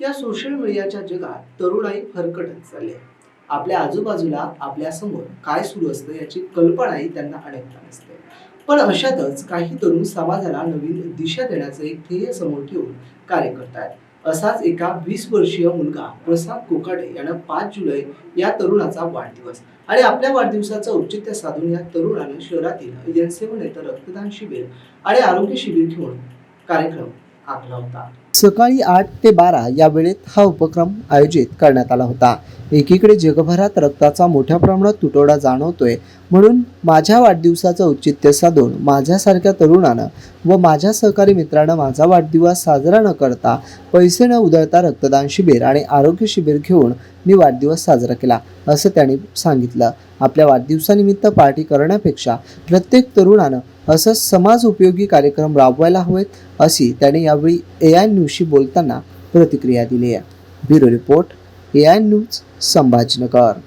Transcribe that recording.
या सोशल मीडियाच्या जगात तरुणाई फरकटत चालली आहे. आपल्या आजूबाजूला आपल्यासमोर काय सुरू असतं याची कल्पनाही त्यांना अनेकदा नसते. पण अशातच काही तरुण समाजाला नवीन दिशा देण्याचं एक ध्येय समोर ठेवून कार्य करतायत. असाच एका वीस वर्षीय मुलगा प्रसाद कोकाटे यानं पाच जुलै या तरुणाचा वाढदिवस आणि आपल्या वाढदिवसाचं औचित्य साधून या तरुणानं शहरातील जनसेवन येतं रक्तदान शिबिर आणि आरोग्य शिबिर घेऊन कार्यक्रम सकाळी आठ ते बारा या वेळेत हा उपक्रम आयोजित करण्यात आला होता. एकीकडे जगभरात रक्ताचा मोठ्या प्रमाणात तुटवडा जाणवतोय. म्हणून माझ्या वाढदिवसाचं औचित्य साधून माझ्यासारख्या तरुणानं व माझ्या सहकारी मित्रानं माझा वाढदिवस साजरा न करता पैसे न उधळता रक्तदान शिबिर आणि आरोग्य शिबिर घेऊन मी वाढदिवस साजरा केला असं त्यांनी सांगितलं. आपल्या वाढदिवसानिमित्त पार्टी करण्यापेक्षा प्रत्येक तरुणानं असं समाज उपयोगी कार्यक्रम राबवायला हवेत अशी त्याने यावेळी ए आय न्यूजशी बोलताना प्रतिक्रिया दिली आहे. Bureau report A I news Sambhajinagar.